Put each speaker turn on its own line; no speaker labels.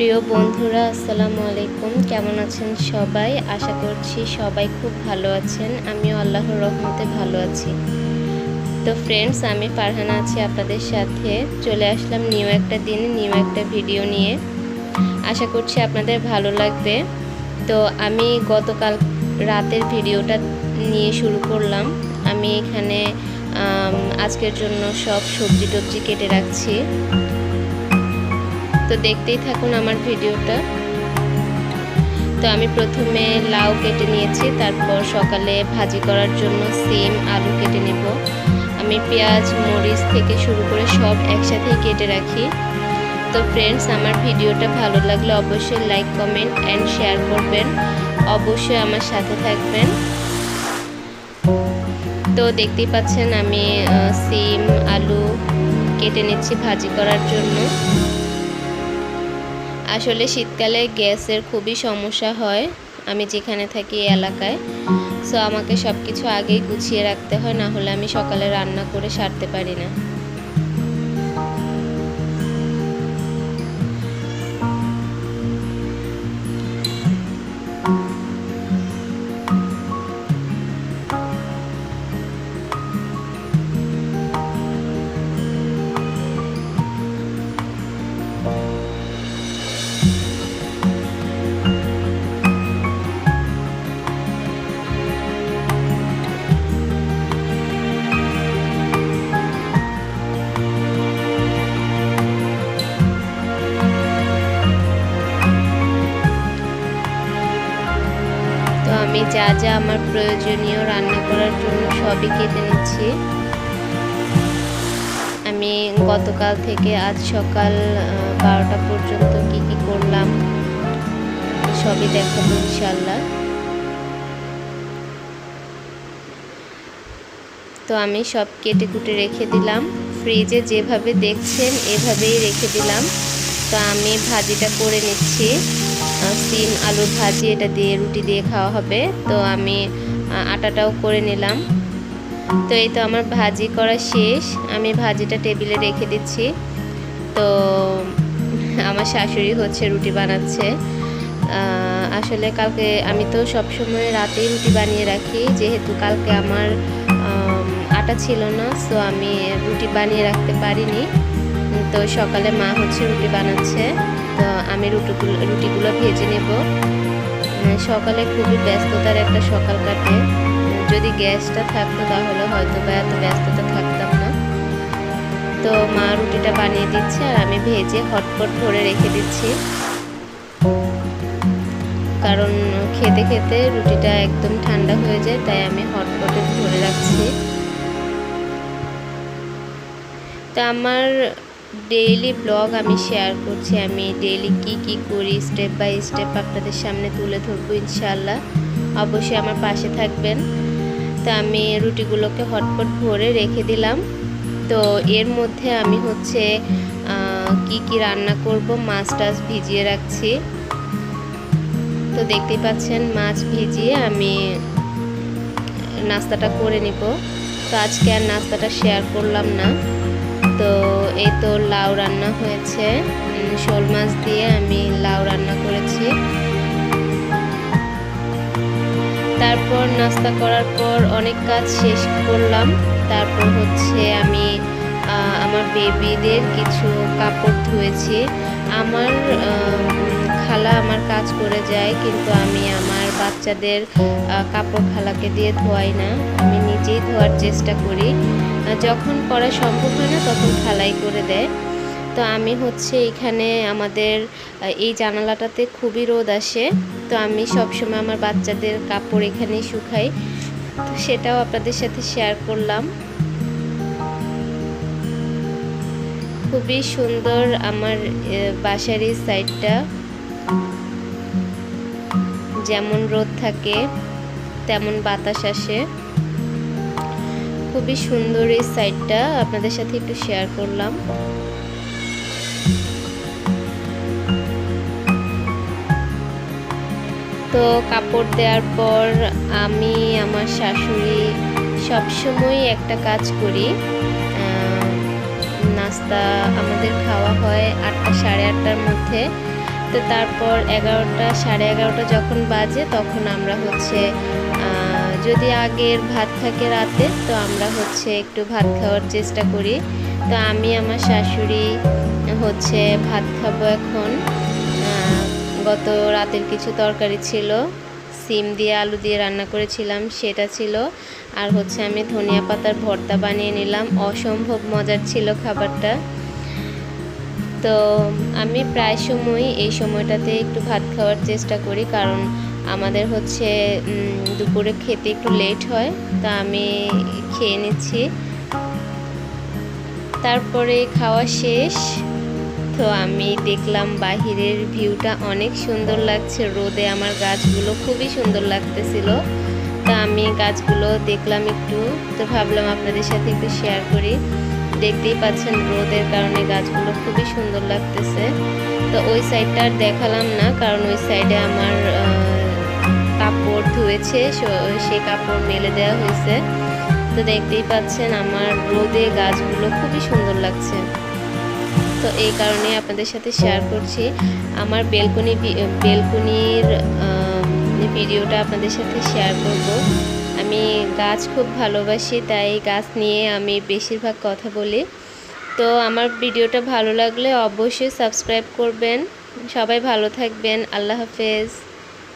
প্রিয় বন্ধুরা, আসসালামু আলাইকুম। কেমন আছেন সবাই? আশা করছি সবাই খুব ভালো আছেন। আমিও আল্লাহর রহমতে ভালো আছি। তো ফ্রেন্ডস আমি ফারহানা আছি আপনাদের সাথে। চলে আসলাম নিউ একটা দিন নিউ একটা ভিডিও নিয়ে। আশা করছি আপনাদের ভালো লাগবে। তো আমি গতকাল রাতের ভিডিওটা নিয়ে শুরু করলাম। আমি এখানে আজকের জন্য সব সবজি টবজি কেটে রাখছি। তো দেখতেই থাকুন আমার ভিডিওটা। তো আমি প্রথমে লাউ কেটে নিয়েছি, তারপর সকালে ভাজি করার জন্য সিম, আলু কেটে নেব। আমি পেঁয়াজ, মরিচ থেকে শুরু করে সব একসাথেই কেটে রাখি। তো ফ্রেন্ডস আমার ভিডিওটা ভালো লাগলে অবশ্যই লাইক কমেন্ট অ্যান্ড শেয়ার করবেন। অবশ্যই আমার সাথে থাকবেন। তো দেখতেই পাচ্ছেন আমি সিম, আলু কেটে নিচ্ছি ভাজি করার জন্য। আসলে শীতকালে গ্যাসের খুবই সমস্যা হয়। আমি যেখানে থাকি এই এলাকায়। সো আমাকে সব কিছু আগেই গুছিয়ে রাখতে হয় না হলে আমি সকালে রান্না করে সারতে পারি না। যা যা আমার প্রয়োজনীয় রান্না করার জন্য সবই কেটে নিচ্ছি। আমি গতকাল থেকে আজ সকাল বারোটা পর্যন্ত কি কি করলাম, সবই দেখাবো ইনশাল্লাহ তো আমি সব কেটে কুটে রেখে দিলাম। ফ্রিজে যেভাবে দেখছেন, এভাবেই রেখে দিলাম। তো আমি ভাজিটা করে নিচ্ছি। সিম আলুর ভাজি, এটা দিয়ে, রুটি দিয়ে খাওয়া হবে। তো আমি আটাটাও করে নিলাম। তো এই তো আমার ভাজি করা শেষ। আমি ভাজিটা টেবিলে রেখে দিচ্ছি। তো আমার শাশুড়ি হচ্ছে রুটি বানাচ্ছে। আসলে কালকে আমি তো সবসময় রাতেই রুটি বানিয়ে রাখি। যেহেতু কালকে আমার আটা ছিল না সো আমি রুটি বানিয়ে রাখতে পারিনি। তো সকালে মা হচ্ছে রুটি বানাচ্ছে। তো আমি রুটিগুলো রুটিগুলো ভেজে নেব। সকালে খুবই ব্যস্ততার একটা সকাল কাটে। যদি গ্যাসটা থাকতো তাহলে হয়তো বা এত ব্যস্ততা থাকতাম না। তো মা রুটিটা বানিয়ে দিচ্ছে আর আমি ভেজে হটপট ভরে রেখে দিচ্ছি। কারণ খেতে খেতে রুটিটা একদম ঠান্ডা হয়ে যায়, তাই আমি হটপটে ধরে রাখছি। তো আমার ডেইলি ব্লগ আমি শেয়ার করছি, আমি ডেইলি কি কি করি স্টেপ বাই স্টেপ আপনাদের সামনে তুলে ধরবো ইনশাল্লাহ অবশ্যই আমার পাশে থাকবেন। তো আমি রুটিগুলোকে হটপট ভরে রেখে দিলাম। তো এর মধ্যে আমি হচ্ছে কি কি রান্না করব, মাছ টাছ ভিজিয়ে রাখছি। তো দেখতেই পাচ্ছেন, মাছ ভিজিয়ে আমি নাস্তাটা করে নিব। তো আজকে আর নাস্তাটা শেয়ার করলাম না। তো লাউ রান্না হয়েছে। শোল মাছ দিয়ে আমি লাউ রান্না করেছি। তারপর নাস্তা করার পর অনেক কাজ শেষ করলাম। তারপর হচ্ছে আমি আমার বেবিদের কিছু কাপড় ধুয়েছি। আমার খালা আমার কাজ করে যায়, কিন্তু আমি আমার বাচ্চাদের কাপড় খালাকে দিয়ে ধোয়াই না। আমি নিজেই ধোয়ার চেষ্টা করি। যখন করা সম্ভব হয় না, তখন খালাই করে দেয়। তো আমি হচ্ছে এখানে আমাদের এই জানালাটাতে খুবই রোদ আসে। তো আমি সবসময় আমার বাচ্চাদের কাপড় এখানেই শুকাই। তো সেটাও আপনাদের সাথে শেয়ার করলাম। খুবই সুন্দর আমার বাসার এই সাইডটা যেমন রোদ থাকে, তেমন বাতাস আসে। খুবই সুন্দর এই সাইডটা আপনাদের সাথে একটু শেয়ার করলাম। তো কাপড় দেওয়ার পর আমি, আমার শাশুড়ি সবসময় একটা কাজ করি। নাস্তা আমাদের খাওয়া হয় আটটা, সাড়ে আটটার মধ্যে। তো তারপর এগারোটা, সাড়ে এগারোটা যখন বাজে তখন আমরা হচ্ছে যদি আগের ভাত থাকে রাতে, তো আমরা হচ্ছে একটু ভাত খাওয়ার চেষ্টা করি। তো আমি, আমার শাশুড়ি হচ্ছে ভাত খাব এখন। গত রাতের কিছু তরকারি ছিল, সিম দিয়ে আলু দিয়ে রান্না করেছিলাম, সেটা ছিল। আর হচ্ছে আমি ধনিয়া পাতার ভর্তা বানিয়ে নিলাম। অসম্ভব মজার ছিল খাবারটা। তো আমি প্রায় সময় এই সময়টাতে একটু ভাত খাওয়ার চেষ্টা করি, কারণ আমাদের হচ্ছে দুপুরে খেতে একটু লেট হয়, তা আমি খেয়ে নিচ্ছি। তারপরে খাওয়া শেষ, তো আমি দেখলাম বাহিরের ভিউটা অনেক সুন্দর লাগছে, রোদে আমার গাছগুলো খুবই সুন্দর লাগতেছিল। তা আমি গাছগুলো দেখলাম একটু, তো ভাবলাম আপনাদের সাথে একটু শেয়ার করি। দেখতেই পাচ্ছেন রোদের কারণে গাছগুলো খুবই সুন্দর লাগতেছে। তো ওই সাইডটা আর দেখালাম না, কারণ ওই সাইডে আমার কাপড় ধুয়েছে সেই কাপড় মেলে দেওয়া হয়েছে। তো দেখতেই পাচ্ছেন আমার রোদে গাছগুলো খুবই সুন্দর লাগছে। তো এই কারণে আপনাদের সাথে শেয়ার করছি। আমার বেলকনি বেলকনির ভিডিওটা আপনাদের সাথে শেয়ার করব। গাছ খুব ভালোবাসি, তাই গাছ নিয়ে আমি বেশিরভাগ কথা বলি। তো আমার ভিডিওটা ভালো লাগলে অবশ্যই সাবস্ক্রাইব করবেন। সবাই ভালো থাকবেন, আল্লাহ হাফেজ।